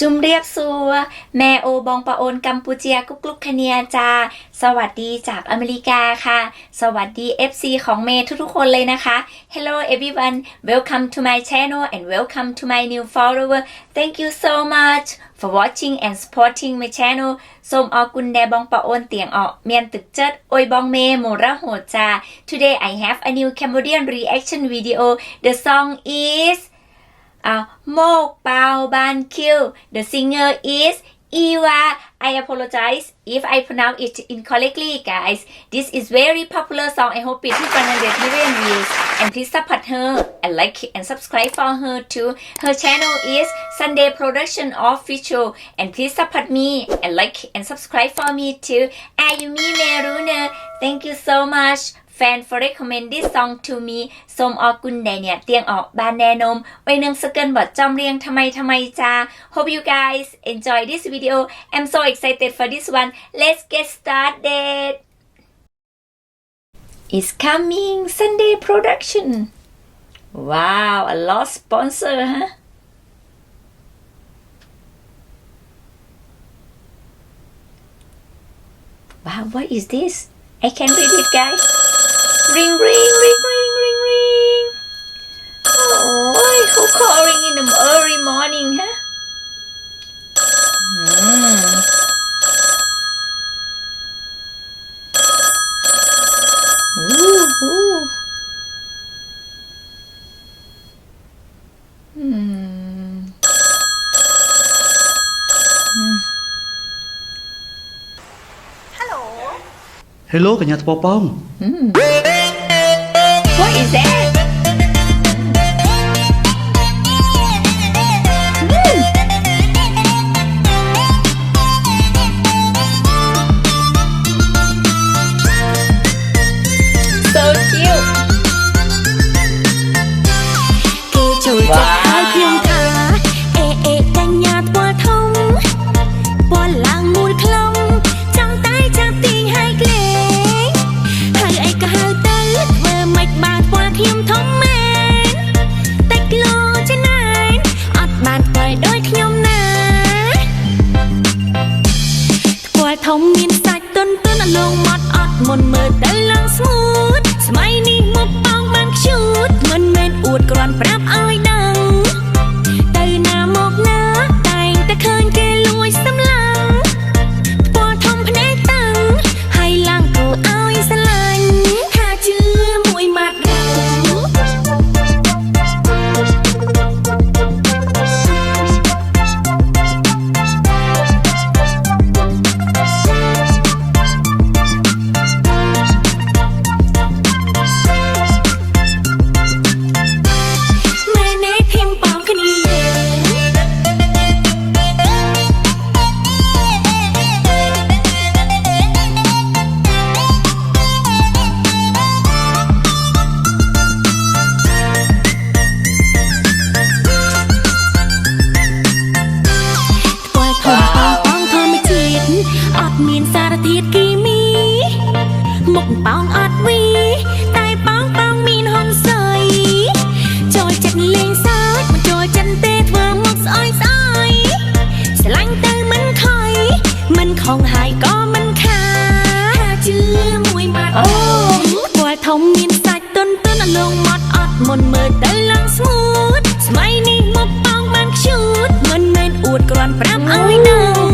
จุมเรียบซัว แม่โอบองปะโอนกัมพูเจียกุกลุกคเนียจา สวัสดีจากอเมริกาค่ะ สวัสดี FC ของเมทุกๆคนเลยนะคะ Hello everyone welcome to my channel and welcome to my new follower thank you so much for watching and supporting my channel ส้มออกุนแดบองปะโอนเตียงออกเมียนตึกเจิดโอยบองเมโมระโหดจา Today I have a new Cambodian reaction video the song is uh, Mok Bao Ban Kill. The singer is Eva. I apologize if I pronounce it incorrectly, guys. This is very popular song. I hope it hit 100 million views. And please support her and like and subscribe for her too. Her channel is Sunday Production Official. And please support me and like and subscribe for me too. Ayumi Meruna. Thank you so much. fan for recommend this song to me ส้มออกุนแดเนี่ยเตียงออกบานแนนม ไว้นึงสเกินบอดจอมเรียงทำไมทำไมจ้า Hope you guys enjoy this video I'm so excited for this one Let's get started It's coming Sunday production Wow a lot of sponsor huh Wow what is this I can read it guys Ring, ring, ring, ring, ring, ring. Oh, who calling in the early morning, huh? Hmm. Ooh, ooh. Hmm. ហេឡូកញ្ញាថ្ពប៉ង What is that? So cute. គេចូ ធំមានសាច់ទន់ទន់អលងម៉ត់អត់មុនមើលទៅឡើងស្ងួ អត់មានសារធាតុគីមី មុខប៉ោងអត់វី តែប៉ោងប៉ោងមានហុនស័យចូលចិត្តលេងសើចមិនចូលចិត្តទេធ្វើមុខស្អុយស្អុយស្រឡាញ់ទៅមិនខុយមិនខំហើយក៏មិនខាជឿមួយម៉ាត់អូពណ៌ធំមានសាច់ទន់ទន់អលងម៉ត់អត់មុនមើលទៅឡើងស្ងួតសម័យនេះមកប៉ោងបានខ្ជូតមិនមែនអួតគ្រាន់ប្រាប់ឲ្យដឹង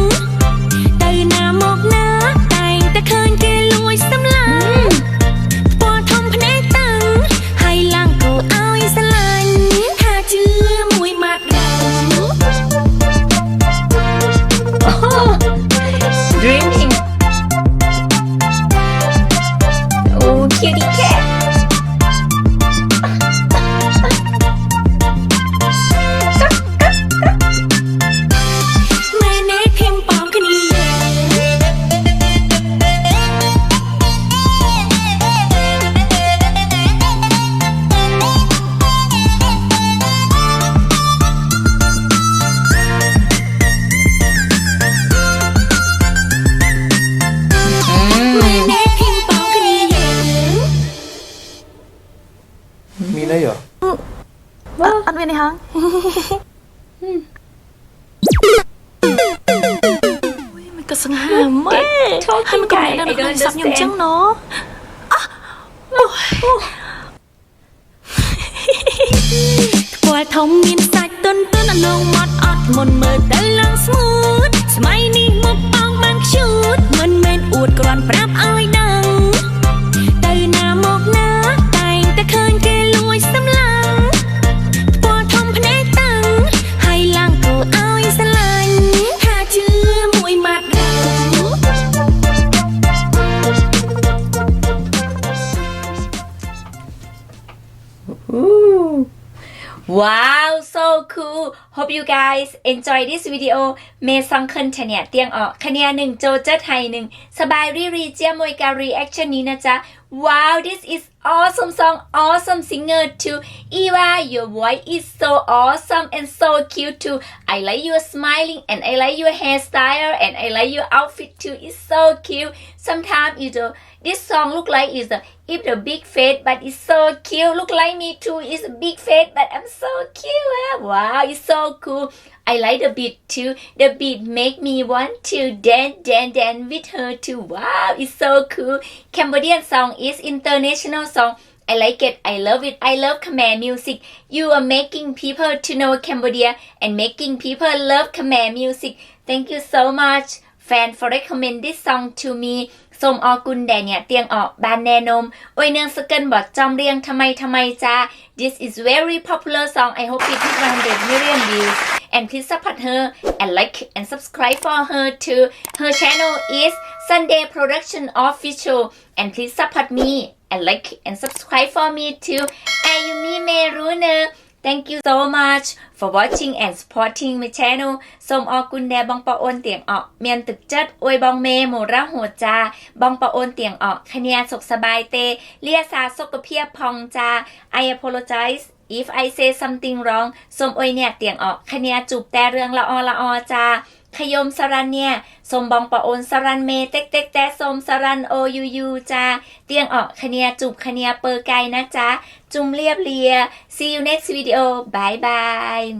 Talking ហើយមកកំ guy ណែ I នៅក្នុង don't សាប់ខ្ញុំចឹង understand ណោះថ្ពាល់ធំមានសាច់ទន់ទន់អលងមាត់អត់មុនមើលទៅឡើងស្ងួតស្មៃនេះមកប៉ងបានខ្ជូតមិនមែនអួតគ្រាន់ប្រាប់ឲ្យ Wow, so cool. Hope you guys enjoy this video เมซังเคินชะเนี่ยเตียงออกคะแนนหนึ่งโจเจอไทยหนึ่งสบายรีรีเจียมวยการ reaction นี้นะจ๊ะ Wow, this is awesome song, awesome singer too. Eva, your voice is so awesome and so cute too. I like your smiling and I like your hairstyle and I like your outfit too. It's so cute. Sometimes you know this song look like is the if the big face but it's so cute. Look like me too. It's a big face but I'm so cute. ah. Wow, it's so cool. I like the beat too. The beat make me want to dance, dance, dance with her too. Wow, it's so cool. Cambodian song is international song. I like it. I love it. I love Khmer music. You are making people to know Cambodia and making people love Khmer music. Thank you so much, fan, for recommend this song to me. สมออกุลแดเนี่ยเตียงออกบานแนนมโอ้ยเนืองสเกินบอกจอมเรียงทำไมทำไมจ้า This is very popular song I hope it hit 100 million views and please support her and like and subscribe for her too her channel is Sunday Production Official and please support me and like and subscribe for me too Ayumi Meruner Thank you so much for watching and supporting my channel สมอกุณแดบองปะโอนเตียงออกเมียนตึกเจิดอวยบองเมหมูระหัวจาบองปะโอนเตียงออกคะเนียสกสบายเต เลียซาสกเพียพองจา I apologize if I say something wrong สมอวยเนี่ยเตียงออกคะเนียจูบแต่เรื่องละออละออจา ขยมสรันเนี่ยสมบองปะโอนสรันเมเต็กเต็กแต่สมสรันโอยูยูจ้าเตียงออกคเนียจูบคเนียเปอร์ไกนะจ๊ะ จุ่มเรียบเรีย see you next video bye bye